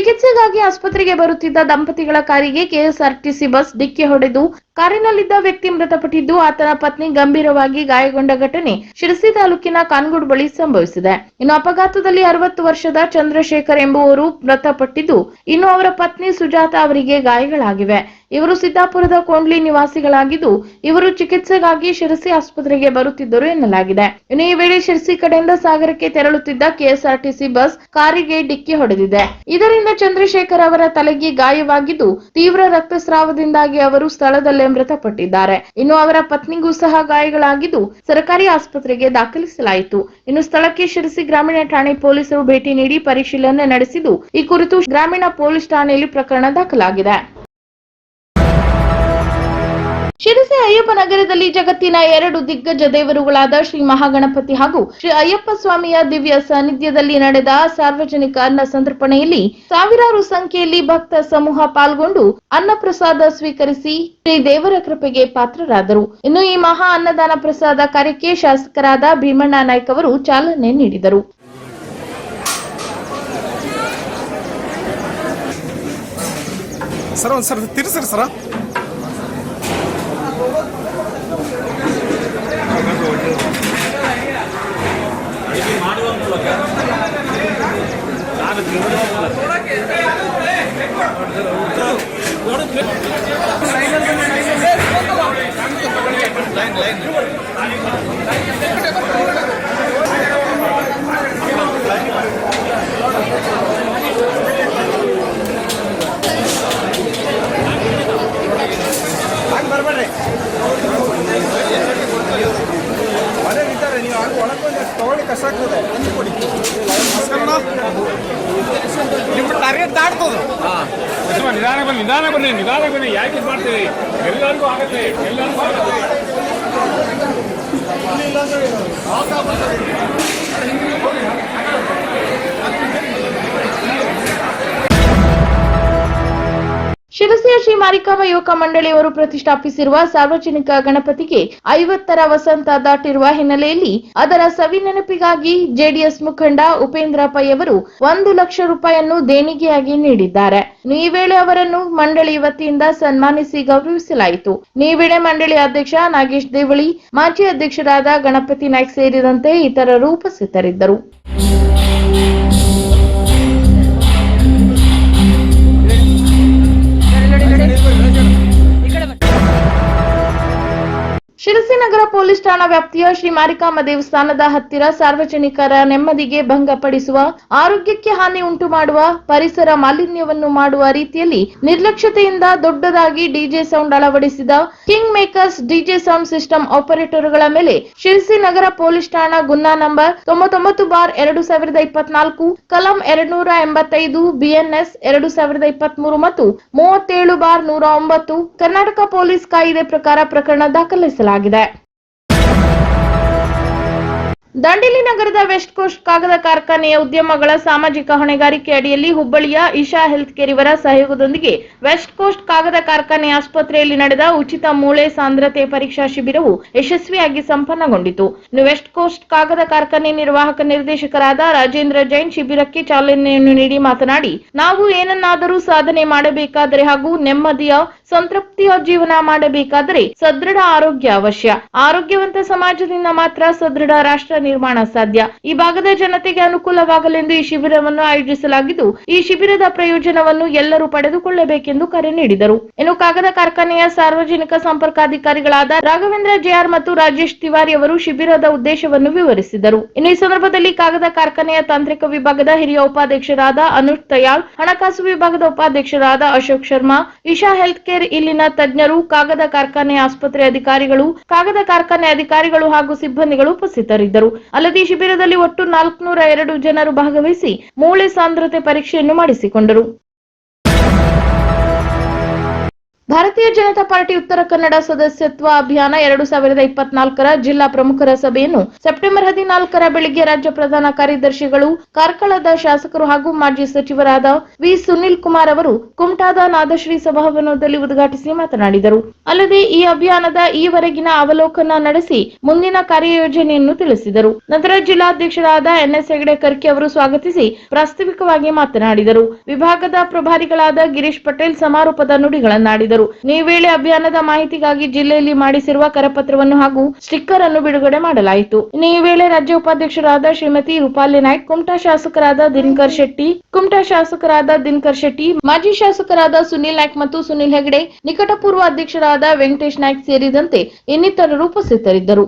ಚಿಕಿತ್ಸೆಗಾಗಿ ಆಸ್ಪತ್ರೆಗೆ ಬರುತ್ತಿದ್ದ ದಂಪತಿಗಳ ಕಾರಿಗೆ ಕೆಎಸ್ಆರ್ಟಿಸಿ ಬಸ್ ಡಿಕ್ಕಿ ಹೊಡೆದು ಕಾರಿನಲ್ಲಿದ್ದ ವ್ಯಕ್ತಿ ಮೃತಪಟ್ಟಿದ್ದು, ಆತನ ಪತ್ನಿ ಗಂಭೀರವಾಗಿ ಗಾಯಗೊಂಡ ಘಟನೆ ಶಿರಸಿ ತಾಲೂಕಿನ ಕಾನ್ಗುಡ್ ಬಳಿ ಸಂಭವಿಸಿದೆ. ಇನ್ನು ಅಪಘಾತದಲ್ಲಿ ಅರವತ್ತು ವರ್ಷದ ಚಂದ್ರಶೇಖರ್ ಎಂಬುವರು ಮೃತಪಟ್ಟಿದ್ದು, ಇನ್ನು ಅವರ ಪತ್ನಿ ಸುಜಾತ ಅವರಿಗೆ ಗಾಯಗಳಾಗಿವೆ. ಇವರು ಸಿದ್ದಾಪುರದ ಕೊಂಡ್ಲಿ ನಿವಾಸಿಗಳಾಗಿದ್ದು, ಇವರು ಚಿಕಿತ್ಸೆಗಾಗಿ ಶಿರಸಿ ಆಸ್ಪತ್ರೆಗೆ ಬರುತ್ತಿದ್ದರು ಎನ್ನಲಾಗಿದೆ. ಇನ್ನು ಈ ವೇಳೆ ಶಿರಸಿ ಕಡೆಯಿಂದ ಸಾಗರಕ್ಕೆ ತೆರಳುತ್ತಿದ್ದ ಕೆಎಸ್ಆರ್ಟಿಸಿ ಬಸ್ ಕಾರಿಗೆ ಡಿಕ್ಕಿ ಹೊಡೆದಿದೆ. ಇದರಿಂದ ಚಂದ್ರಶೇಖರ್ ಅವರ ತಲೆಗೆ ಗಾಯವಾಗಿದ್ದು, ತೀವ್ರ ರಕ್ತಸ್ರಾವದಿಂದಾಗಿ ಅವರು ಸ್ಥಳದಲ್ಲೇ ಮೃತಪಟ್ಟಿದ್ದಾರೆ. ಇನ್ನು ಅವರ ಪತ್ನಿಗೂ ಸಹ ಗಾಯಗಳಾಗಿದ್ದು, ಸರ್ಕಾರಿ ಆಸ್ಪತ್ರೆಗೆ ದಾಖಲಿಸಲಾಯಿತು. ಇನ್ನು ಸ್ಥಳಕ್ಕೆ ಶಿರಸಿ ಗ್ರಾಮೀಣ ಠಾಣೆ ಪೊಲೀಸರು ಭೇಟಿ ನೀಡಿ ಪರಿಶೀಲನೆ ನಡೆಸಿದ್ದು, ಈ ಕುರಿತು ಗ್ರಾಮೀಣ ಪೊಲೀಸ್ ಠಾಣೆಯಲ್ಲಿ ಪ್ರಕರಣ ದಾಖಲಾಗಿದೆ. ಶಿರಸಿ ಅಯ್ಯಪ್ಪ ನಗರದಲ್ಲಿ ಜಗತ್ತಿನ ಎರಡು ದಿಗ್ಗಜ ದೇವರುಗಳಾದ ಶ್ರೀ ಮಹಾಗಣಪತಿ ಹಾಗೂ ಶ್ರೀ ಅಯ್ಯಪ್ಪ ಸ್ವಾಮಿಯ ದಿವ್ಯ ಸಾನ್ನಿಧ್ಯದಲ್ಲಿ ನಡೆದ ಸಾರ್ವಜನಿಕ ಅನ್ನ ಸಂತರ್ಪಣೆಯಲ್ಲಿ ಸಾವಿರಾರು ಸಂಖ್ಯೆಯಲ್ಲಿ ಭಕ್ತ ಸಮೂಹ ಪಾಲ್ಗೊಂಡು ಅನ್ನ ಪ್ರಸಾದ ಸ್ವೀಕರಿಸಿ ಶ್ರೀ ದೇವರ ಕೃಪೆಗೆ ಪಾತ್ರರಾದರು. ಇನ್ನು ಈ ಮಹಾ ಅನ್ನದಾನ ಪ್ರಸಾದ ಕಾರ್ಯಕ್ಕೆ ಶಾಸಕರಾದ ಭೀಮಣ್ಣ ನಾಯ್ಕ ಅವರು ಚಾಲನೆ ನೀಡಿದರು. Sir sir. ತಿರ್ಸ್ರಿ ಸರ Okay. ಶಿರಸಿಯ ಶ್ರೀ ಮಾರಿಕಾಂಬ ಯುವಕ ಮಂಡಳಿಯವರು ಪ್ರತಿಷ್ಠಾಪಿಸಿರುವ ಸಾರ್ವಜನಿಕ ಗಣಪತಿಗೆ ಐವತ್ತರ ವಸಂತ ದಾಟಿರುವ ಹಿನ್ನೆಲೆಯಲ್ಲಿ ಅದರ ಸವಿ ನೆನಪಿಗಾಗಿ ಜೆಡಿಎಸ್ ಮುಖಂಡ ಉಪೇಂದ್ರ ಪೈ ಅವರು ಒಂದು ಲಕ್ಷ ರೂಪಾಯಿಯನ್ನು ದೇಣಿಗೆಯಾಗಿ ನೀಡಿದ್ದಾರೆ. ಈ ವೇಳೆ ಅವರನ್ನು ಮಂಡಳಿ ವತಿಯಿಂದ ಸನ್ಮಾನಿಸಿ ಗೌರವಿಸಲಾಯಿತು. ಈ ವೇಳೆ ಮಂಡಳಿ ಅಧ್ಯಕ್ಷ ನಾಗೇಶ್ ದೇವಳಿ, ಮಾಜಿ ಅಧ್ಯಕ್ಷರಾದ ಗಣಪತಿ ನಾಯ್ಕ್ ಸೇರಿದಂತೆ ಇತರರು ಉಪಸ್ಥಿತರಿದ್ದರು. ಶಿರಸಿ ನಗರ ಪೊಲೀಸ್ ಠಾಣಾ ವ್ಯಾಪ್ತಿಯ ಶ್ರೀ ಮಾರಿಕಾಂಬ ದೇವಸ್ಥಾನದ ಹತ್ತಿರ ಸಾರ್ವಜನಿಕರ ನೆಮ್ಮದಿಗೆ ಭಂಗಪಡಿಸುವ, ಆರೋಗ್ಯಕ್ಕೆ ಹಾನಿ ಉಂಟು ಮಾಡುವ, ಪರಿಸರ ಮಾಲಿನ್ಯವನ್ನು ಮಾಡುವ ರೀತಿಯಲ್ಲಿ ನಿರ್ಲಕ್ಷ್ಯತೆಯಿಂದ ದೊಡ್ಡದಾಗಿ ಡಿಜೆ ಸೌಂಡ್ ಅಳವಡಿಸಿದ king makers DJ sound system ಆಪರೇಟರ್ಗಳ ಮೇಲೆ ಶಿರಸಿ ನಗರ ಪೊಲೀಸ್ ಠಾಣಾ ಗುನ್ನಾ ನಂಬರ್ ತೊಂಬತ್ತೊಂಬತ್ತು ಬಾರ್ ಎರಡು ಸಾವಿರದ ಇಪ್ಪತ್ನಾಲ್ಕು, ಕಲಂ ಎರಡ್ನೂರ ಎಂಬತ್ತೈದು, ಬಿಎನ್ಎಸ್ ಎರಡು ಸಾವಿರದ ಇಪ್ಪತ್ಮೂರು ಮತ್ತು ಮೂವತ್ತೇಳು ಬಾರ್ ನೂರ ಒಂಬತ್ತು ಕರ್ನಾಟಕ ಪೊಲೀಸ್ ಕಾಯಿದೆ ಪ್ರಕಾರ ಪ್ರಕರಣ ದಾಖಲಿಸಲಾಗಿದೆ. ದಾಖಲಾಗಿದೆ. ದಂಡೇಲಿ ನಗರದ ವೆಸ್ಟ್ ಕೋಸ್ಟ್ ಕಾಗದ ಕಾರ್ಖಾನೆಯ ಉದ್ಯಮಗಳ ಸಾಮಾಜಿಕ ಹೊಣೆಗಾರಿಕೆ ಅಡಿಯಲ್ಲಿ ಹುಬ್ಬಳ್ಳಿಯ ಇಶಾ ಹೆಲ್ತ್ ಕೇರ್ ಇವರ ಸಹಯೋಗದೊಂದಿಗೆ ವೆಸ್ಟ್ ಕೋಸ್ಟ್ ಕಾಗದ ಕಾರ್ಖಾನೆ ಆಸ್ಪತ್ರೆಯಲ್ಲಿ ನಡೆದ ಉಚಿತ ಮೂಳೆ ಸಾಂದ್ರತೆ ಪರೀಕ್ಷಾ ಶಿಬಿರವು ಯಶಸ್ವಿಯಾಗಿ ಸಂಪನ್ನಗೊಂಡಿತು. ವೆಸ್ಟ್ ಕೋಸ್ಟ್ ಕಾಗದ ಕಾರ್ಖಾನೆ ನಿರ್ವಾಹಕ ನಿರ್ದೇಶಕರಾದ ರಾಜೇಂದ್ರ ಜೈನ್ ಶಿಬಿರಕ್ಕೆ ಚಾಲನೆಯನ್ನು ನೀಡಿ ಮಾತನಾಡಿ, ನಾವು ಏನನ್ನಾದರೂ ಸಾಧನೆ ಮಾಡಬೇಕಾದರೆ ಹಾಗೂ ನೆಮ್ಮದಿಯ, ಸಂತೃಪ್ತಿಯ ಜೀವನ ಮಾಡಬೇಕಾದರೆ ಸದೃಢ ಆರೋಗ್ಯ ಅವಶ್ಯ. ಆರೋಗ್ಯವಂತ ಸಮಾಜದಿಂದ ಮಾತ್ರ ಸದೃಢ ರಾಷ್ಟ್ರ ನಿರ್ಮಾಣ ಸಾಧ್ಯ. ಈ ಭಾಗದ ಜನತೆಗೆ ಅನುಕೂಲವಾಗಲೆಂದು ಈ ಶಿಬಿರವನ್ನು ಆಯೋಜಿಸಲಾಗಿದ್ದು, ಈ ಶಿಬಿರದ ಪ್ರಯೋಜನವನ್ನು ಎಲ್ಲರೂ ಪಡೆದುಕೊಳ್ಳಬೇಕೆಂದು ಕರೆ ನೀಡಿದರು. ಇನ್ನು ಕಾಗದ ಕಾರ್ಖಾನೆಯ ಸಾರ್ವಜನಿಕ ಸಂಪರ್ಕಾಧಿಕಾರಿಗಳಾದ ರಾಘವೇಂದ್ರ ಜೆಆರ್ ಮತ್ತು ರಾಜೇಶ್ ತಿವಾರಿ ಅವರು ಶಿಬಿರದ ಉದ್ದೇಶವನ್ನು ವಿವರಿಸಿದರು. ಇನ್ನು ಈ ಸಂದರ್ಭದಲ್ಲಿ ಕಾಗದ ಕಾರ್ಖಾನೆಯ ತಾಂತ್ರಿಕ ವಿಭಾಗದ ಹಿರಿಯ ಉಪಾಧ್ಯಕ್ಷರಾದ ಅನುಷ್ ತಯಾಳ್, ಹಣಕಾಸು ವಿಭಾಗದ ಉಪಾಧ್ಯಕ್ಷರಾದ ಅಶೋಕ್ ಶರ್ಮಾ, ಇಶಾ ಹೆಲ್ತ್ ಕೇರ್ ಇಲ್ಲಿನ ತಜ್ಞರು, ಕಾಗದ ಕಾರ್ಖಾನೆ ಆಸ್ಪತ್ರೆ ಅಧಿಕಾರಿಗಳು, ಕಾಗದ ಕಾರ್ಖಾನೆ ಅಧಿಕಾರಿಗಳು ಹಾಗೂ ಸಿಬ್ಬಂದಿಗಳು ಉಪಸ್ಥಿತರಿದ್ದರು. ಅಲ್ಲದೆ ಶಿಬಿರದಲ್ಲಿ ಒಟ್ಟು ನಾಲ್ಕುನೂರ ಎರಡು ಜನರು ಭಾಗವಹಿಸಿ ಮೂಳೆ ಸಾಂದ್ರತೆ ಪರೀಕ್ಷೆಯನ್ನು ಮಾಡಿಸಿಕೊಂಡರು. ಭಾರತೀಯ ಜನತಾ ಪಾರ್ಟಿ ಉತ್ತರ ಕನ್ನಡ ಸದಸ್ಯತ್ವ ಅಭಿಯಾನ ಎರಡು ಸಾವಿರದ ಇಪ್ಪತ್ನಾಲ್ಕರ ಜಿಲ್ಲಾ ಪ್ರಮುಖರ ಸಭೆಯನ್ನು ಸೆಪ್ಟೆಂಬರ್ ಹದಿನಾಲ್ಕರ ಬೆಳಿಗ್ಗೆ ರಾಜ್ಯ ಪ್ರಧಾನ ಕಾರ್ಯದರ್ಶಿಗಳು, ಕಾರ್ಕಳದ ಶಾಸಕರು ಹಾಗೂ ಮಾಜಿ ಸಚಿವರಾದ ವಿ ಸುನಿಲ್ ಕುಮಾರ್ ಅವರು ಕುಮಟಾದ ನಾದಶ್ರೀ ಸಭಾಭವನದಲ್ಲಿ ಉದ್ಘಾಟಿಸಿ ಮಾತನಾಡಿದರು. ಅಲ್ಲದೆ ಈ ಅಭಿಯಾನದ ಈವರೆಗಿನ ಅವಲೋಕನ ನಡೆಸಿ ಮುಂದಿನ ಕಾರ್ಯಯೋಜನೆಯನ್ನು ತಿಳಿಸಿದರು. ನಂತರ ಜಿಲ್ಲಾಧ್ಯಕ್ಷರಾದ ಎನ್ಎಸ್ ಹೆಗಡೆ ಕರ್ಕಿ ಅವರು ಸ್ವಾಗತಿಸಿ ಪ್ರಾಸ್ತಾವಿಕವಾಗಿ ಮಾತನಾಡಿದರು. ವಿಭಾಗದ ಪ್ರಭಾರಿಗಳಾದ ಗಿರೀಶ್ ಪಟೇಲ್ ಸಮಾರೋಪದ ನುಡಿಗಳನ್ನಾಡಿದರು. ಈ ವೇಳೆ ಅಭಿಯಾನದ ಮಾಹಿತಿಗಾಗಿ ಜಿಲ್ಲೆಯಲ್ಲಿ ಮಾಡಿಸಿರುವ ಕರಪತ್ರವನ್ನು ಹಾಗೂ ಸ್ಟಿಕ್ಕರ್ ಅನ್ನು ಬಿಡುಗಡೆ ಮಾಡಲಾಯಿತು. ಈ ವೇಳೆ ರಾಜ್ಯ ಉಪಾಧ್ಯಕ್ಷರಾದ ಶ್ರೀಮತಿ ರೂಪಾಲಿ ನಾಯ್ಕ್, ಕುಮಟಾ ಶಾಸಕರಾದ ದಿನಕರ್ ಶೆಟ್ಟಿ, ಕುಮಟಾ ಶಾಸಕರಾದ ದಿನಕರ್ ಶೆಟ್ಟಿ, ಮಾಜಿ ಶಾಸಕರಾದ ಸುನಿಲ್ ನಾಯ್ಕ್ ಮತ್ತು ಸುನಿಲ್ ಹೆಗಡೆ, ನಿಕಟಪೂರ್ವ ಅಧ್ಯಕ್ಷರಾದ ವೆಂಕಟೇಶ್ ನಾಯ್ಕ್ ಸೇರಿದಂತೆ ಇನ್ನಿತರರು ಉಪಸ್ಥಿತರಿದ್ದರು.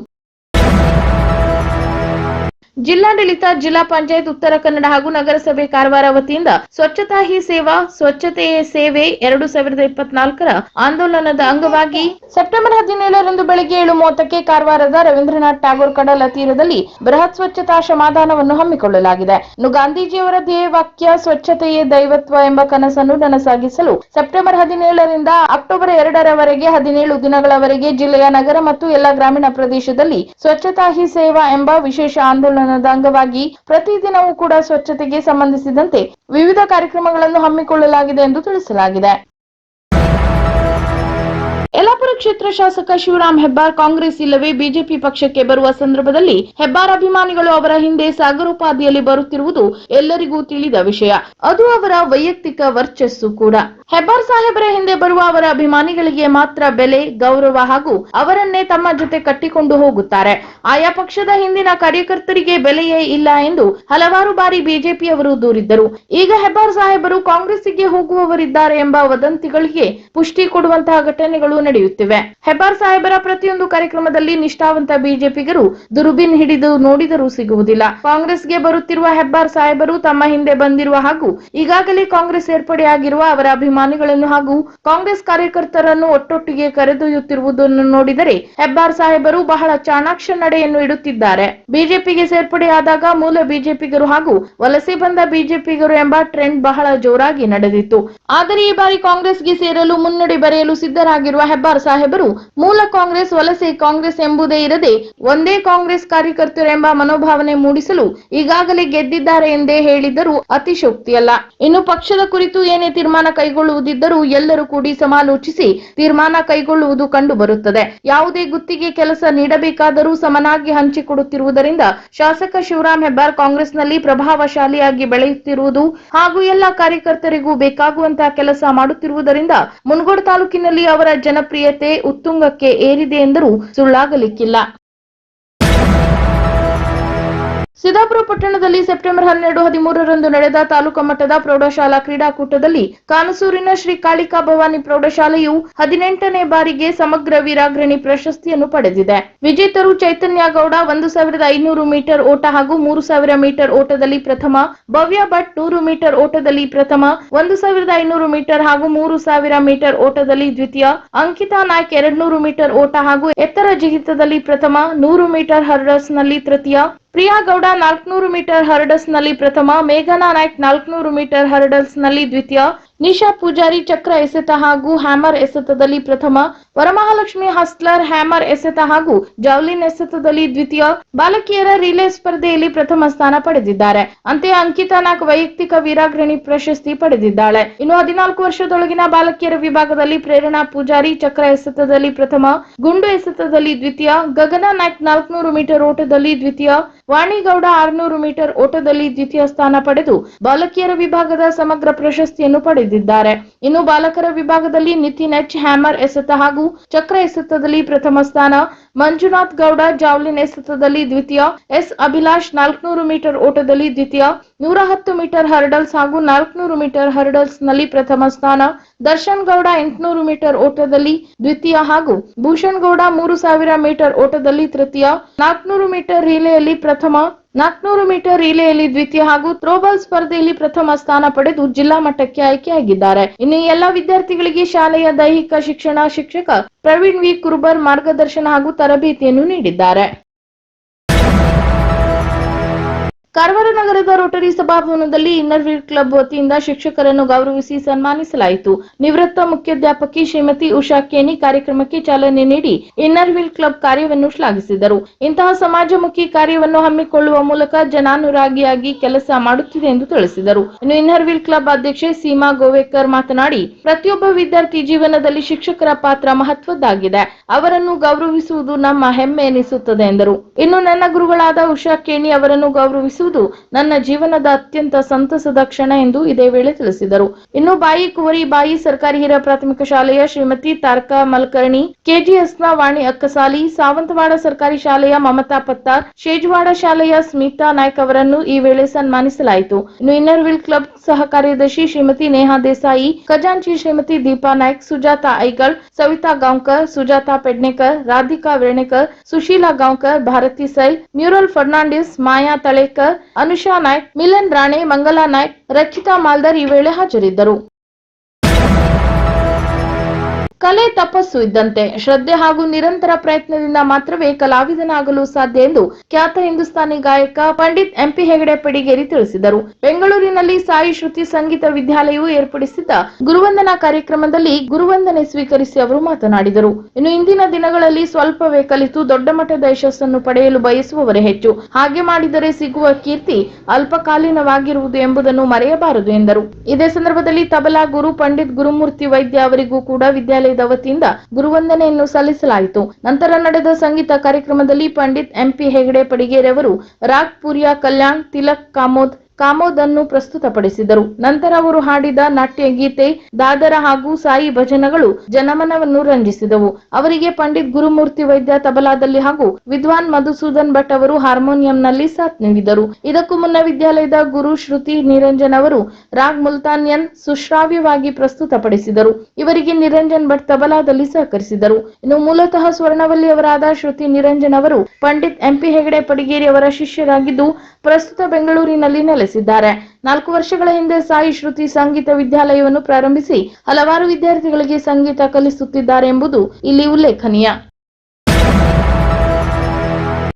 ಜಿಲ್ಲಾಡಳಿತ, ಜಿಲ್ಲಾ ಪಂಚಾಯತ್, ಉತ್ತರ ಕನ್ನಡ ಹಾಗೂ ನಗರಸಭೆ ಕಾರವಾರ ವತಿಯಿಂದ ಸ್ವಚ್ಛತಾ ಹಿ ಸೇವಾ ಸ್ವಚ್ಛತೆಯೇ ಸೇವೆ ಎರಡು ಸಾವಿರದ ಇಪ್ಪತ್ನಾಲ್ಕರ ಆಂದೋಲನದ ಅಂಗವಾಗಿ ಸೆಪ್ಟೆಂಬರ್ ಹದಿನೇಳರಂದು ಬೆಳಗ್ಗೆ ಏಳು ಮೂವತ್ತಕ್ಕೆ ಕಾರವಾರದ ರವೀಂದ್ರನಾಥ್ ಟ್ಯಾಗೋರ್ ಕಡಲ ತೀರದಲ್ಲಿ ಬೃಹತ್ ಸ್ವಚ್ಛತಾ ಶ್ರಮಾದಾನವನ್ನು ಹಮ್ಮಿಕೊಳ್ಳಲಾಗಿದೆ. ಇನ್ನು ಗಾಂಧೀಜಿಯವರ ಧ್ಯೇಯ ವಾಕ್ಯ, ಸ್ವಚ್ಛತೆಯೇ ದೈವತ್ವ ಎಂಬ ಕನಸನ್ನು ನನಸಾಗಿಸಲು ಸೆಪ್ಟೆಂಬರ್ ಹದಿನೇಳರಿಂದ ಅಕ್ಟೋಬರ್ ಎರಡರವರೆಗೆ ಹದಿನೇಳು ದಿನಗಳವರೆಗೆ ಜಿಲ್ಲೆಯ ನಗರ ಮತ್ತು ಎಲ್ಲ ಗ್ರಾಮೀಣ ಪ್ರದೇಶದಲ್ಲಿ ಸ್ವಚ್ಛತಾ ಹಿ ಸೇವಾ ಎಂಬ ವಿಶೇಷ ಆಂದೋಲನದ ಅಂಗವಾಗಿ ಪ್ರತಿದಿನವೂ ಕೂಡ ಸ್ವಚ್ಛತೆಗೆ ಸಂಬಂಧಿಸಿದಂತೆ ವಿವಿಧ ಕಾರ್ಯಕ್ರಮಗಳನ್ನು ಹಮ್ಮಿಕೊಳ್ಳಲಾಗಿದೆ ಎಂದು ತಿಳಿಸಲಾಗಿದೆ. ಯಲ್ಲಾಪುರ ಕ್ಷೇತ್ರ ಶಾಸಕ ಶಿವರಾಮ್ ಹೆಬ್ಬಾರ್, ಕಾಂಗ್ರೆಸ್ ಇಲ್ಲವೇ ಬಿಜೆಪಿ ಪಕ್ಷಕ್ಕೆ ಬರುವ ಸಂದರ್ಭದಲ್ಲಿ ಹೆಬ್ಬಾರ್ ಅಭಿಮಾನಿಗಳು ಅವರ ಹಿಂದೆ ಸಾಗರೋಪಾದಿಯಲ್ಲಿ ಬರುತ್ತಿರುವುದು ಎಲ್ಲರಿಗೂ ತಿಳಿದ ವಿಷಯ. ಅದು ಅವರ ವೈಯಕ್ತಿಕ ವರ್ಚಸ್ಸು ಕೂಡ. ಹೆಬ್ಬಾರ್ ಸಾಹೇಬರ ಹಿಂದೆ ಬರುವ ಅವರ ಅಭಿಮಾನಿಗಳಿಗೆ ಮಾತ್ರ ಬೆಲೆ, ಗೌರವ ಹಾಗೂ ಅವರನ್ನೇ ತಮ್ಮ ಜೊತೆ ಕಟ್ಟಿಕೊಂಡು ಹೋಗುತ್ತಾರೆ. ಆಯಾ ಪಕ್ಷದ ಹಿಂದಿನ ಕಾರ್ಯಕರ್ತರಿಗೆ ಬೆಲೆಯೇ ಇಲ್ಲ ಎಂದು ಹಲವಾರು ಬಾರಿ ಬಿಜೆಪಿಯವರು ದೂರಿದ್ದರು. ಈಗ ಹೆಬ್ಬಾರ್ ಸಾಹೇಬರು ಕಾಂಗ್ರೆಸ್ಸಿಗೆ ಹೋಗುವವರಿದ್ದಾರೆ ಎಂಬ ವದಂತಿಗಳಿಗೆ ಪುಷ್ಟಿ ಕೊಡುವಂತಹ ಘಟನೆಗಳು ನಡೆಯುತ್ತಿವೆ. ಹೆಬ್ಬಾರ್ ಸಾಹೇಬರ ಪ್ರತಿಯೊಂದು ಕಾರ್ಯಕ್ರಮದಲ್ಲಿ ನಿಷ್ಠಾವಂತ ಬಿಜೆಪಿಗರು ದುರುಬಿನ್ ಹಿಡಿದು ನೋಡಿದರೂ ಸಿಗುವುದಿಲ್ಲ. ಕಾಂಗ್ರೆಸ್ಗೆ ಬರುತ್ತಿರುವ ಹೆಬ್ಬಾರ್ ಸಾಹೇಬರು ತಮ್ಮ ಹಿಂದೆ ಬಂದಿರುವ ಹಾಗೂ ಈಗಾಗಲೇ ಕಾಂಗ್ರೆಸ್ ಸೇರ್ಪಡೆಯಾಗಿರುವ ಅವರ ಅಭಿಮಾನಿಗಳನ್ನು ಹಾಗೂ ಕಾಂಗ್ರೆಸ್ ಕಾರ್ಯಕರ್ತರನ್ನು ಒಟ್ಟೊಟ್ಟಿಗೆ ಕರೆದೊಯ್ಯುತ್ತಿರುವುದನ್ನು ನೋಡಿದರೆ ಹೆಬ್ಬಾರ್ ಸಾಹೇಬರು ಬಹಳ ಚಾಣಾಕ್ಷ ನಡೆಯನ್ನು ಇಡುತ್ತಿದ್ದಾರೆ. ಬಿಜೆಪಿಗೆ ಸೇರ್ಪಡೆಯಾದಾಗ ಮೂಲ ಬಿಜೆಪಿಗರು ಹಾಗೂ ವಲಸೆ ಬಂದ ಬಿಜೆಪಿಗರು ಎಂಬ ಟ್ರೆಂಡ್ ಬಹಳ ಜೋರಾಗಿ ನಡೆದಿತ್ತು. ಆದರೆ ಈ ಬಾರಿ ಕಾಂಗ್ರೆಸ್ಗೆ ಸೇರಲು ಮುನ್ನಡೆ ಬರೆಯಲು ಸಿದ್ಧರಾಗಿರುವ ಹೆಬ್ಬಾರ್ ಸಾಹೇಬರು, ಮೂಲ ಕಾಂಗ್ರೆಸ್ ವಲಸೆ ಕಾಂಗ್ರೆಸ್ ಎಂಬುದೇ ಇರದೆ ಒಂದೇ ಕಾಂಗ್ರೆಸ್ ಕಾರ್ಯಕರ್ತರು ಎಂಬ ಮನೋಭಾವನೆ ಮೂಡಿಸಲು ಈಗಾಗಲೇ ಗೆದ್ದಿದ್ದಾರೆ ಎಂದೇ ಹೇಳಿದ್ದರೂ ಅತಿಶೋಕ್ತಿಯಲ್ಲ. ಇನ್ನು ಪಕ್ಷದ ಕುರಿತು ಏನೇ ತೀರ್ಮಾನ ಕೈಗೊಳ್ಳುವುದಿದ್ದರೂ ಎಲ್ಲರೂ ಕೂಡಿ ಸಮಾಲೋಚಿಸಿ ತೀರ್ಮಾನ ಕೈಗೊಳ್ಳುವುದು ಕಂಡುಬರುತ್ತದೆ. ಯಾವುದೇ ಗುತ್ತಿಗೆ ಕೆಲಸ ನೀಡಬೇಕಾದರೂ ಸಮನಾಗಿ ಹಂಚಿಕೊಡುತ್ತಿರುವುದರಿಂದ ಶಾಸಕ ಶಿವರಾಮ್ ಹೆಬ್ಬಾರ್ ಕಾಂಗ್ರೆಸ್ನಲ್ಲಿ ಪ್ರಭಾವಶಾಲಿಯಾಗಿ ಬೆಳೆಯುತ್ತಿರುವುದು ಹಾಗೂ ಎಲ್ಲ ಕಾರ್ಯಕರ್ತರಿಗೂ ಬೇಕಾಗುವಂತಹ ಕೆಲಸ ಮಾಡುತ್ತಿರುವುದರಿಂದ ಮುನಗೋಡು ತಾಲೂಕಿನಲ್ಲಿ ಅವರ ಜನಪ್ರಿಯತೆ ಉತ್ತುಂಗಕ್ಕೆ ಏರಿದೆ ಎಂದರೂ ಸುಳ್ಳಾಗಲಿಕ್ಕಿಲ್ಲ. ಸಿದ್ದಾಪುರ ಪಟ್ಟಣದಲ್ಲಿ ಸೆಪ್ಟೆಂಬರ್ ಹನ್ನೆರಡು, ಹದಿಮೂರರಂದು ನಡೆದ ತಾಲೂಕು ಮಟ್ಟದ ಪ್ರೌಢಶಾಲಾ ಕ್ರೀಡಾಕೂಟದಲ್ಲಿ ಕಾನಸೂರಿನ ಶ್ರೀ ಕಾಳಿಕಾ ಭವಾನಿ ಪ್ರೌಢಶಾಲೆಯು ಹದಿನೆಂಟನೇ ಬಾರಿಗೆ ಸಮಗ್ರ ವೀರಾಗ್ರಣಿ ಪ್ರಶಸ್ತಿಯನ್ನು ಪಡೆದಿದೆ. ವಿಜೇತರು ಚೈತನ್ಯ ಗೌಡ ಒಂದು ಸಾವಿರದ ಐನೂರು ಮೀಟರ್ ಓಟ ಹಾಗೂ ಮೂರು ಸಾವಿರ ಮೀಟರ್ ಓಟದಲ್ಲಿ ಪ್ರಥಮ, ಭವ್ಯ ಭಟ್ ನೂರು ಮೀಟರ್ ಓಟದಲ್ಲಿ ಪ್ರಥಮ, ಒಂದು ಸಾವಿರದ ಐನೂರು ಮೀಟರ್ ಹಾಗೂ ಮೂರು ಸಾವಿರ ಮೀಟರ್ ಓಟದಲ್ಲಿ ದ್ವಿತೀಯ, ಅಂಕಿತಾ ನಾಯ್ಕ್ ಎರಡ್ನೂರು ಮೀಟರ್ ಓಟ ಹಾಗೂ ಎತ್ತರ ಜಿಗಿತದಲ್ಲಿ ಪ್ರಥಮ, ನೂರು ಮೀಟರ್ ಹರ್ಡರ್ಸ್ನಲ್ಲಿ ತೃತೀಯ ಪ್ರಿಯಾ ಗೌಡ ನಾಲ್ಕನೂರು ಮೀಟರ್ ಹರ್ಡಲ್ಸ್ನಲ್ಲಿ ಪ್ರಥಮ ಮೇಘನಾ ನಾಯ್ಕ್ ನಾಲ್ಕನೂರು ಮೀಟರ್ ಹರ್ಡಲ್ಸ್ನಲ್ಲಿ ದ್ವಿತೀಯ ನಿಶಾ ಪೂಜಾರಿ ಚಕ್ರ ಎಸೆತ ಹಾಗೂ ಹ್ಯಾಮರ್ ಎಸೆತದಲ್ಲಿ ಪ್ರಥಮ, ವರಮಹಾಲಕ್ಷ್ಮಿ ಹಸ್ಲರ್ ಹ್ಯಾಮರ್ ಎಸೆತ ಹಾಗೂ ಜಾವ್ಲಿನ್ ಎಸೆತದಲ್ಲಿ ದ್ವಿತೀಯ, ಬಾಲಕಿಯರ ರಿಲೇ ಸ್ಪರ್ಧೆಯಲ್ಲಿ ಪ್ರಥಮ ಸ್ಥಾನ ಪಡೆದಿದ್ದಾರೆ. ಅಂತೆಯೇ ಅಂಕಿತಾ ನಾಗ್ ವೈಯಕ್ತಿಕ ವೀರಾಗ್ರಣಿ ಪ್ರಶಸ್ತಿ ಪಡೆದಿದ್ದಾಳೆ. ಇನ್ನು ಹದಿನಾಲ್ಕು ವರ್ಷದೊಳಗಿನ ಬಾಲಕಿಯರ ವಿಭಾಗದಲ್ಲಿ ಪ್ರೇರಣಾ ಪೂಜಾರಿ ಚಕ್ರ ಎಸೆತದಲ್ಲಿ ಪ್ರಥಮ, ಗುಂಡು ಎಸೆತದಲ್ಲಿ ದ್ವಿತೀಯ, ಗಗನ ನಾಯ್ಕ್ ನಾಲ್ಕನೂರು ಮೀಟರ್ ಓಟದಲ್ಲಿ ದ್ವಿತೀಯ, ವಾಣಿಗೌಡ ಆರ್ನೂರು ಮೀಟರ್ ಓಟದಲ್ಲಿ ದ್ವಿತೀಯ ಸ್ಥಾನ ಪಡೆದು ಬಾಲಕಿಯರ ವಿಭಾಗದ ಸಮಗ್ರ ಪ್ರಶಸ್ತಿಯನ್ನು ಪಡೆದಿದ್ದಾರೆ. ಇನ್ನು ಬಾಲಕರ ವಿಭಾಗದಲ್ಲಿ ನಿತಿನ್ ಎಚ್ ಹ್ಯಾಮರ್ ಎಸೆತ ಹಾಗೂ ಚಕ್ರ ಎಸೆತದಲ್ಲಿ ಪ್ರಥಮ ಸ್ಥಾನ, ಮಂಜುನಾಥ್ ಗೌಡ ಜಾವ್ಲಿನ್ ಎಸೆತದಲ್ಲಿ ದ್ವಿತೀಯ, ಎಸ್ ಅಭಿಲಾಷ್ ನಾಲ್ಕನೂರು ಮೀಟರ್ ಓಟದಲ್ಲಿ ದ್ವಿತೀಯ, ನೂರ ಹತ್ತು ಮೀಟರ್ ಹರ್ಡಲ್ಸ್ ಹಾಗೂ ನಾಲ್ಕನೂರು ಮೀಟರ್ ಹರ್ಡಲ್ಸ್ನಲ್ಲಿ ಪ್ರಥಮ ಸ್ಥಾನ, ದರ್ಶನ್ ಗೌಡ ಎಂಟುನೂರು ಮೀಟರ್ ಓಟದಲ್ಲಿ ದ್ವಿತೀಯ ಹಾಗೂ ಭೂಷಣ್ ಗೌಡ ಮೂರು ಸಾವಿರ ಮೀಟರ್ ಓಟದಲ್ಲಿ ತೃತೀಯ, ನಾಲ್ಕನೂರು ಮೀಟರ್ ರಿಲೆಯಲ್ಲಿ ಪ್ರಥಮ ನಾಲ್ಕನೂರು ಮೀಟರ್ ರಿಲೆಯಲ್ಲಿ ದ್ವಿತೀಯ ಹಾಗೂ ಥ್ರೋಬಾಲ್ ಸ್ಪರ್ಧೆಯಲ್ಲಿ ಪ್ರಥಮ ಸ್ಥಾನ ಪಡೆದು ಜಿಲ್ಲಾ ಮಟ್ಟಕ್ಕೆ ಆಯ್ಕೆಯಾಗಿದ್ದಾರೆ. ಇನ್ನು ಎಲ್ಲಾ ವಿದ್ಯಾರ್ಥಿಗಳಿಗೆ ಶಾಲೆಯ ದೈಹಿಕ ಶಿಕ್ಷಣ ಶಿಕ್ಷಕ ಪ್ರವೀಣ್ ವಿ. ಕುರುಬರ್ ಮಾರ್ಗದರ್ಶನ ಹಾಗೂ ತರಬೇತಿಯನ್ನು ನೀಡಿದ್ದಾರೆ. ಕಾರವಾರ ನಗರದ ರೋಟರಿ ಸಭಾಭವನದಲ್ಲಿ ಇನ್ನರ್ವೀಲ್ ಕ್ಲಬ್ ವತಿಯಿಂದ ಶಿಕ್ಷಕರನ್ನು ಗೌರವಿಸಿ ಸನ್ಮಾನಿಸಲಾಯಿತು. ನಿವೃತ್ತ ಮುಖ್ಯಾಧ್ಯಾಪಕಿ ಶ್ರೀಮತಿ ಉಷಾ ಕೇನಿ ಕಾರ್ಯಕ್ರಮಕ್ಕೆ ಚಾಲನೆ ನೀಡಿ ಇನ್ನರ್ವೀಲ್ ಕ್ಲಬ್ ಕಾರ್ಯವನ್ನು ಶ್ಲಾಘಿಸಿದರು. ಇಂತಹ ಸಮಾಜಮುಖಿ ಕಾರ್ಯವನ್ನು ಹಮ್ಮಿಕೊಳ್ಳುವ ಮೂಲಕ ಜನಾನುರಾಗಿಯಾಗಿ ಕೆಲಸ ಮಾಡುತ್ತಿದೆ ಎಂದು ತಿಳಿಸಿದರು. ಇನ್ನು ಇನ್ನರ್ವೀಲ್ ಕ್ಲಬ್ ಅಧ್ಯಕ್ಷೆ ಸೀಮಾ ಗೋವೇಕರ್ ಮಾತನಾಡಿ, ಪ್ರತಿಯೊಬ್ಬ ವಿದ್ಯಾರ್ಥಿ ಜೀವನದಲ್ಲಿ ಶಿಕ್ಷಕರ ಪಾತ್ರ ಮಹತ್ವದ್ದಾಗಿದೆ. ಅವರನ್ನು ಗೌರವಿಸುವುದು ನಮ್ಮ ಹೆಮ್ಮೆ ಎನಿಸುತ್ತದೆ ಎಂದರು. ಇನ್ನು ನನ್ನ ಗುರುಗಳಾದ ಉಷಾ ಕೇಣಿ ಅವರನ್ನು ಗೌರವಿಸುವುದು ನನ್ನ ಜೀವನದ ಅತ್ಯಂತ ಸಂತಸದ ಕ್ಷಣ ಎಂದು ಇದೇ ವೇಳೆ ತಿಳಿಸಿದರು. ಇನ್ನು ಬಾಯಿ ಕುವರಿ, ಬಾಯಿ ಸರ್ಕಾರಿ ಹಿರಿಯ ಪ್ರಾಥಮಿಕ ಶಾಲೆಯ ಶ್ರೀಮತಿ ತಾರಕಾ ಮಲ್ಕರ್ಣಿ, ಕೆಜಿಎಸ್ನ ವಾಣಿ ಅಕ್ಕಸಾಲಿ, ಸಾವಂತವಾಡ ಸರ್ಕಾರಿ ಶಾಲೆಯ ಮಮತಾ ಪತ್ತಾರ್, ಶೇಜವಾಡ ಶಾಲೆಯ ಸ್ಮಿತಾ ನಾಯ್ಕ ಅವರನ್ನು ಈ ವೇಳೆ ಸನ್ಮಾನಿಸಲಾಯಿತು. ಇನ್ನು ಇನ್ನರ್ವಿಲ್ ಕ್ಲಬ್ ಸಹ ಕಾರ್ಯದರ್ಶಿ ಶ್ರೀಮತಿ ನೇಹಾ ದೇಸಾಯಿ, ಖಜಾಂಚಿ ಶ್ರೀಮತಿ ದೀಪಾ ನಾಯ್ಕ್, ಸುಜಾತಾ ಐಗಳ್ ಸವಿತಾ ಗಾಂವ್ಕರ್, ಸುಜಾತಾ ಪೆಡ್ನೇಕರ್, ರಾಧಿಕಾ ವೇಣೇಕರ್ ಸುಶೀಲಾ ಗಾಂವ್ಕರ್, ಭಾರತಿ ಸೈಲ್, ಮ್ಯೂರಲ್ ಫರ್ನಾಂಡಿಸ್, ಮಾಯಾ ತಳೇಕರ್ ಅನುಷಾ ನಾಯ್ಕ್ ಮಿಲನ್ ರಾಣೆ ಮಂಗಲಾ ನಾಯ್ಕ್ ರಕ್ಷಿತಾ ಮಾಲ್ದರ್ ಈ ವೇಳೆ ಹಾಜರಿದ್ದರು. ಕಲೆ ತಪಸ್ಸು ಇದ್ದಂತೆ ಶ್ರದ್ಧೆ ಹಾಗೂ ನಿರಂತರ ಪ್ರಯತ್ನದಿಂದ ಮಾತ್ರವೇ ಕಲಾವಿದನಾಗಲು ಸಾಧ್ಯ ಎಂದು ಖ್ಯಾತ ಹಿಂದೂಸ್ತಾನಿ ಗಾಯಕ ಪಂಡಿತ್ ಎಂಪಿ ಹೆಗಡೆ ಪಡಿಗೇರಿ ತಿಳಿಸಿದರು. ಬೆಂಗಳೂರಿನಲ್ಲಿ ಸಾಯಿ ಶ್ರುತಿ ಸಂಗೀತ ವಿದ್ಯಾಲಯವು ಏರ್ಪಡಿಸಿದ್ದ ಗುರುವಂದನಾ ಕಾರ್ಯಕ್ರಮದಲ್ಲಿ ಗುರುವಂದನೆ ಸ್ವೀಕರಿಸಿ ಅವರು ಮಾತನಾಡಿದರು. ಇನ್ನು ಇಂದಿನ ದಿನಗಳಲ್ಲಿ ಸ್ವಲ್ಪವೇ ಕಲಿತು ದೊಡ್ಡ ಮಟ್ಟದ ಯಶಸ್ಸನ್ನು ಪಡೆಯಲು ಬಯಸುವವರೇ ಹೆಚ್ಚು. ಹಾಗೆ ಮಾಡಿದರೆ ಸಿಗುವ ಕೀರ್ತಿ ಅಲ್ಪಕಾಲೀನವಾಗಿರುವುದು ಎಂಬುದನ್ನು ಮರೆಯಬಾರದು ಎಂದರು. ಇದೇ ಸಂದರ್ಭದಲ್ಲಿ ತಬಲಾ ಗುರು ಪಂಡಿತ್ ಗುರುಮೂರ್ತಿ ವೈದ್ಯ ಅವರಿಗೂ ಕೂಡ ವಿದ್ಯಾಲಯದ ವತಿಯಿಂದ ಗುರುವಂದನೆಯನ್ನು ಸಲ್ಲಿಸಲಾಯಿತು. ನಂತರ ನಡೆದ ಸಂಗೀತ ಕಾರ್ಯಕ್ರಮದಲ್ಲಿ ಪಂಡಿತ್ ಎಂಪಿ ಹೆಗಡೆ ಪಡಿಗೇರಿ ಅವರು ರಾಗ್, ಪುರಿಯಾ, ಕಲ್ಯಾಣ್, ತಿಲಕ್, ಕಾಮೋದ್ ಕಾಮೋದ್ ಅನ್ನು ಪ್ರಸ್ತುತಪಡಿಸಿದರು. ನಂತರ ಅವರು ಹಾಡಿದ ನಾಟ್ಯ ಗೀತೆ, ದಾದರ ಹಾಗೂ ಸಾಯಿ ಭಜನಗಳು ಜನಮನವನ್ನು ರಂಜಿಸಿದವು. ಅವರಿಗೆ ಪಂಡಿತ್ ಗುರುಮೂರ್ತಿ ವೈದ್ಯ ತಬಲಾದಲ್ಲಿ ಹಾಗೂ ವಿದ್ವಾನ್ ಮಧುಸೂದನ್ ಭಟ್ ಅವರು ಹಾರ್ಮೋನಿಯಂನಲ್ಲಿ ಸಾಥ್ ನೀಡಿದರು. ಇದಕ್ಕೂ ಮುನ್ನ ವಿದ್ಯಾಲಯದ ಗುರು ಶ್ರುತಿ ನಿರಂಜನ್ ಅವರು ರಾಗ್ ಮುಲ್ತಾನ್ಯನ್ ಸುಶ್ರಾವ್ಯವಾಗಿ ಪ್ರಸ್ತುತಪಡಿಸಿದರು. ಇವರಿಗೆ ನಿರಂಜನ್ ಭಟ್ ತಬಲಾದಲ್ಲಿ ಸಹಕರಿಸಿದರು. ಇನ್ನು ಮೂಲತಃ ಸ್ವರ್ಣವಲ್ಲಿ ಅವರಾದ ಶ್ರುತಿ ನಿರಂಜನ್ ಅವರು ಪಂಡಿತ್ ಎಂಪಿ ಹೆಗಡೆ ಪಡಿಗೇರಿ ಅವರ ಶಿಷ್ಯರಾಗಿದ್ದು, ಪ್ರಸ್ತುತ ಬೆಂಗಳೂರಿನಲ್ಲಿ ನೆಲೆಸಿದ್ದಾರೆ. ನಾಲ್ಕು ವರ್ಷಗಳ ಹಿಂದೆ ಸಾಯಿ ಶ್ರುತಿ ಸಂಗೀತ ವಿದ್ಯಾಲಯವನ್ನು ಪ್ರಾರಂಭಿಸಿ ಹಲವಾರು ವಿದ್ಯಾರ್ಥಿಗಳಿಗೆ ಸಂಗೀತ ಕಲಿಸುತ್ತಿದ್ದಾರೆ ಎಂಬುದು ಇಲ್ಲಿ ಉಲ್ಲೇಖನೀಯ.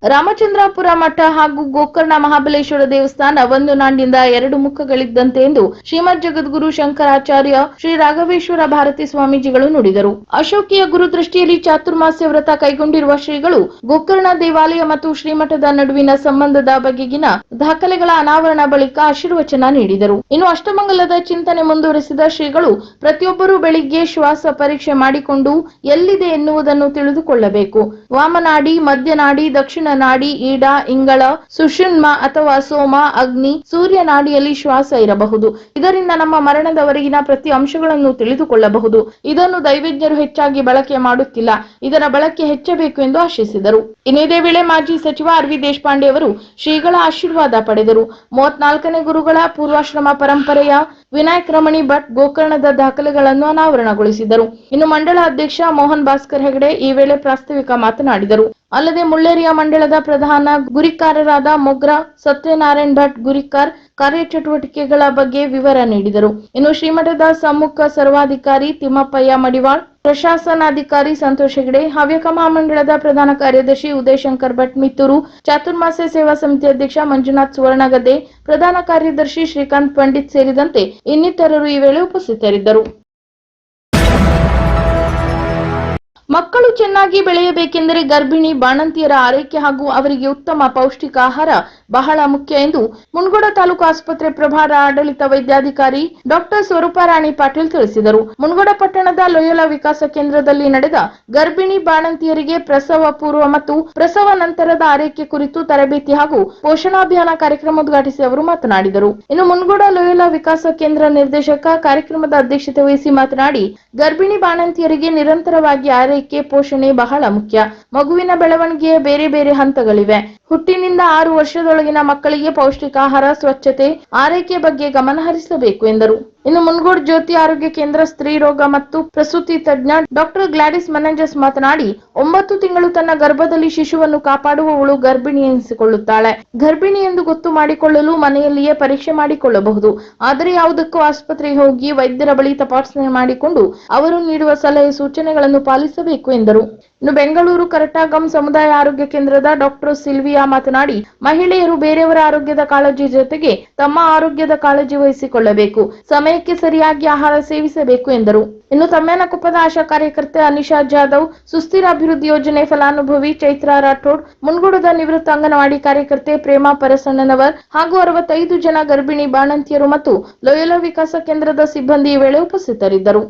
ರಾಮಚಂದ್ರಾಪುರ ಮಠ ಹಾಗೂ ಗೋಕರ್ಣ ಮಹಾಬಲೇಶ್ವರ ದೇವಸ್ಥಾನ ಒಂದು ನಾಡಿನಿಂದ ಎರಡು ಮುಖಗಳಿದ್ದಂತೆ ಎಂದು ಶ್ರೀಮದ್ ಜಗದ್ಗುರು ಶಂಕರಾಚಾರ್ಯ ಶ್ರೀ ರಾಘವೇಶ್ವರ ಭಾರತಿ ಸ್ವಾಮೀಜಿಗಳು ನುಡಿದರು. ಅಶೋಕಿಯ ಗುರುದೃಷ್ಟಿಯಲ್ಲಿ ಚಾತುರ್ಮಾಸ್ಯ ವ್ರತ ಕೈಗೊಂಡಿರುವ ಶ್ರೀಗಳು ಗೋಕರ್ಣ ದೇವಾಲಯ ಮತ್ತು ಶ್ರೀಮಠದ ನಡುವಿನ ಸಂಬಂಧದ ಬಗೆಗಿನ ದಾಖಲೆಗಳ ಅನಾವರಣ ಬಳಿಕ ಆಶೀರ್ವಚನ ನೀಡಿದರು. ಇನ್ನು ಅಷ್ಟಮಂಗಲದ ಚಿಂತನೆ ಮುಂದುವರೆಸಿದ ಶ್ರೀಗಳು ಪ್ರತಿಯೊಬ್ಬರೂ ಬೆಳಿಗ್ಗೆ ಶ್ವಾಸ ಪರೀಕ್ಷೆ ಮಾಡಿಕೊಂಡು ಎಲ್ಲಿದೆ ಎನ್ನುವುದನ್ನು ತಿಳಿದುಕೊಳ್ಳಬೇಕು. ವಾಮನಾಡಿ, ಮಧ್ಯನಾಡಿ, ದಕ್ಷಿಣ ನಾಡಿ, ಈಡ, ಇಂಗಳ, ಸುಷುಣ್ಮ ಅಥವಾ ಸೋಮ, ಅಗ್ನಿ, ಸೂರ್ಯ ನಾಡಿಯಲ್ಲಿ ಶ್ವಾಸ ಇರಬಹುದು. ಇದರಿಂದ ನಮ್ಮ ಮರಣದವರೆಗಿನ ಪ್ರತಿ ಅಂಶಗಳನ್ನು ತಿಳಿದುಕೊಳ್ಳಬಹುದು. ಇದನ್ನು ದೈವಜ್ಞರು ಹೆಚ್ಚಾಗಿ ಬಳಕೆ ಮಾಡುತ್ತಿಲ್ಲ. ಇದರ ಬಳಕೆ ಹೆಚ್ಚಬೇಕು ಎಂದು ಆಶಿಸಿದರು. ಇನ್ನಿದೇ ವೇಳೆ ಮಾಜಿ ಸಚಿವ ಆರ್ ವಿ ದೇಶಪಾಂಡೆ ಅವರು ಶ್ರೀಗಳ ಆಶೀರ್ವಾದ ಪಡೆದರು. ಮೂವತ್ನಾಲ್ಕನೇ ಗುರುಗಳ ಪೂರ್ವಾಶ್ರಮ ಪರಂಪರೆಯ ವಿನಾಯಕ್ ರಮಣಿ ಭಟ್ ಗೋಕರ್ಣದ ದಾಖಲೆಗಳನ್ನು ಅನಾವರಣಗೊಳಿಸಿದರು. ಇನ್ನು ಮಂಡಳ ಅಧ್ಯಕ್ಷ ಮೋಹನ್ ಭಾಸ್ಕರ್ ಹೆಗಡೆ ಈ ವೇಳೆ ಪ್ರಾಸ್ತಾವಿಕ ಮಾತನಾಡಿದರು. ಅಲ್ಲದೆ ಮುಳ್ಳೇರಿಯಾ ಮಂಡಳದ ಪ್ರಧಾನ ಗುರಿಕಾರರಾದ ಮೊಗ್ರಾ, ಸತ್ಯನಾರಾಯಣ್ ಭಟ್ ಗುರಿಕಾರ್ ಕಾರ್ಯಚಟುವಟಿಕೆಗಳ ಬಗ್ಗೆ ವಿವರ ನೀಡಿದರು. ಇನ್ನು ಶ್ರೀಮಠದ ಸಮ್ಮುಖ ಸರ್ವಾಧಿಕಾರಿ ತಿಮ್ಮಪ್ಪಯ್ಯ ಮಡಿವಾಳ್, ಪ್ರಶಾಸನಾಧಿಕಾರಿ ಸಂತೋಷ್ ಹೆಗಡೆ, ಹವ್ಯಕ ಮಹಾಮಂಡಳದ ಪ್ರಧಾನ ಕಾರ್ಯದರ್ಶಿ ಉದಯಶಂಕರ್ ಭಟ್ ಮಿತ್ತೂರು ಚಾತುರ್ಮಾಸ್ಯ ಸೇವಾ ಸಮಿತಿ ಅಧ್ಯಕ್ಷ ಮಂಜುನಾಥ್ ಸುವರ್ಣಗದ್ದೆ, ಪ್ರಧಾನ ಕಾರ್ಯದರ್ಶಿ ಶ್ರೀಕಾಂತ್ ಪಂಡಿತ್ ಸೇರಿದಂತೆ ಇನ್ನಿತರರು ಈ ವೇಳೆ ಉಪಸ್ಥಿತರಿದ್ದರು. ಮಕ್ಕಳು ಚೆನ್ನಾಗಿ ಬೆಳೆಯಬೇಕೆಂದರೆ ಗರ್ಭಿಣಿ ಬಾಣಂತಿಯರ ಆರೈಕೆ ಹಾಗೂ ಅವರಿಗೆ ಉತ್ತಮ ಪೌಷ್ಟಿಕ ಆಹಾರ ಬಹಳ ಮುಖ್ಯ ಎಂದು ಮುನ್ಗೋಡ ತಾಲೂಕು ಆಸ್ಪತ್ರೆ ಪ್ರಭಾರ ಆಡಳಿತ ವೈದ್ಯಾಧಿಕಾರಿ ಡಾಕ್ಟರ್ ಸ್ವರೂಪರಾಣಿ ಪಾಟೀಲ್ ತಿಳಿಸಿದರು. ಮುನ್ಗೋಡ ಪಟ್ಟಣದ ಲೊಯೋಲ ವಿಕಾಸ ಕೇಂದ್ರದಲ್ಲಿ ನಡೆದ ಗರ್ಭಿಣಿ ಬಾಣಂತಿಯರಿಗೆ ಪ್ರಸವ ಪೂರ್ವ ಮತ್ತು ಪ್ರಸವ ನಂತರದ ಆರೈಕೆ ಕುರಿತು ತರಬೇತಿ ಹಾಗೂ ಪೋಷಣಾಭಿಯಾನ ಕಾರ್ಯಕ್ರಮ ಉದ್ಘಾಟಿಸಿ ಅವರು ಮಾತನಾಡಿದರು. ಇನ್ನು ಮುನ್ಗೋಡ ಲೊಯೋಲ ವಿಕಾಸ ಕೇಂದ್ರ ನಿರ್ದೇಶಕ ಕಾರ್ಯಕ್ರಮದ ಅಧ್ಯಕ್ಷತೆ ವಹಿಸಿ ಮಾತನಾಡಿ, ಗರ್ಭಿಣಿ ಬಾಣಂತಿಯರಿಗೆ ನಿರಂತರವಾಗಿ ಆರೈಕೆ ಪೋಷಣೆ ಬಹಳ ಮುಖ್ಯ. ಮಗುವಿನ ಬೆಳವಣಿಗೆಯ ಬೇರೆ ಬೇರೆ ಹಂತಗಳಿವೆ. ಹುಟ್ಟಿನಿಂದ ಆರು ವರ್ಷದೊಳಗಿನ ಮಕ್ಕಳಿಗೆ ಪೌಷ್ಟಿಕಾಹಾರ, ಸ್ವಚ್ಛತೆ, ಆರೈಕೆ ಬಗ್ಗೆ ಗಮನ ಹರಿಸಬೇಕು ಎಂದರು. ಇನ್ನು ಮುನ್ಗೋಡ್ ಜ್ಯೋತಿ ಆರೋಗ್ಯ ಕೇಂದ್ರ ಸ್ತ್ರೀ ರೋಗ ಮತ್ತು ಪ್ರಸೂತಿ ತಜ್ಞ ಡಾಕ್ಟರ್ ಗ್ಲಾಡಿಸ್ ಮನಂಜಸ್ ಮಾತನಾಡಿ, ಒಂಬತ್ತು ತಿಂಗಳು ತನ್ನ ಗರ್ಭದಲ್ಲಿ ಶಿಶುವನ್ನು ಕಾಪಾಡುವವಳು ಗರ್ಭಿಣಿ ಎನಿಸಿಕೊಳ್ಳುತ್ತಾಳೆ. ಗರ್ಭಿಣಿ ಎಂದು ಗೊತ್ತು ಮಾಡಿಕೊಳ್ಳಲು ಮನೆಯಲ್ಲಿಯೇ ಪರೀಕ್ಷೆ ಮಾಡಿಕೊಳ್ಳಬಹುದು. ಆದರೆ ಯಾವುದಕ್ಕೂ ಆಸ್ಪತ್ರೆಗೆ ಹೋಗಿ ವೈದ್ಯರ ಬಳಿ ತಪಾಸಣೆ ಮಾಡಿಕೊಂಡು ಅವರು ನೀಡುವ ಸಲಹೆ ಸೂಚನೆಗಳನ್ನು ಪಾಲಿಸಬೇಕು ಎಂದರು. ಇನ್ನು ಬೆಂಗಳೂರು ಕರಟಾಗಂ ಸಮುದಾಯ ಆರೋಗ್ಯ ಕೇಂದ್ರದ ಡಾಕ್ಟರ್ ಸಿಲ್ವಿಯಾ ಮಾತನಾಡಿ, ಮಹಿಳೆಯರು ಬೇರೆಯವರ ಆರೋಗ್ಯದ ಕಾಳಜಿ ಜೊತೆಗೆ ತಮ್ಮ ಆರೋಗ್ಯದ ಕಾಳಜಿ ವಹಿಸಿಕೊಳ್ಳಬೇಕು. ಸಮಯಕ್ಕೆ ಸರಿಯಾಗಿ ಆಹಾರ ಸೇವಿಸಬೇಕು ಎಂದರು. ಇನ್ನು ತಮ್ಮೇನಕೊಪ್ಪದ ಆಶಾ ಕಾರ್ಯಕರ್ತೆ ಅನಿಶಾ ಜಾಧವ್, ಸುಸ್ಥಿರ ಅಭಿವೃದ್ಧಿ ಯೋಜನೆ ಫಲಾನುಭವಿ ಚೈತ್ರಾ ರಾಠೋಡ್, ಮುನ್ಗೂಡದ ನಿವೃತ್ತ ಅಂಗನವಾಡಿ ಕಾರ್ಯಕರ್ತೆ ಪ್ರೇಮಾ ಪರಸಣ್ಣನವರ್ ಹಾಗೂ ಅರವತ್ತೈದು ಜನ ಗರ್ಭಿಣಿ ಬಾಣಂತಿಯರು ಮತ್ತು ಲೋಯಲ ವಿಕಾಸ ಕೇಂದ್ರದ ಸಿಬ್ಬಂದಿ ಈ ವೇಳೆ ಉಪಸ್ಥಿತರಿದ್ದರು.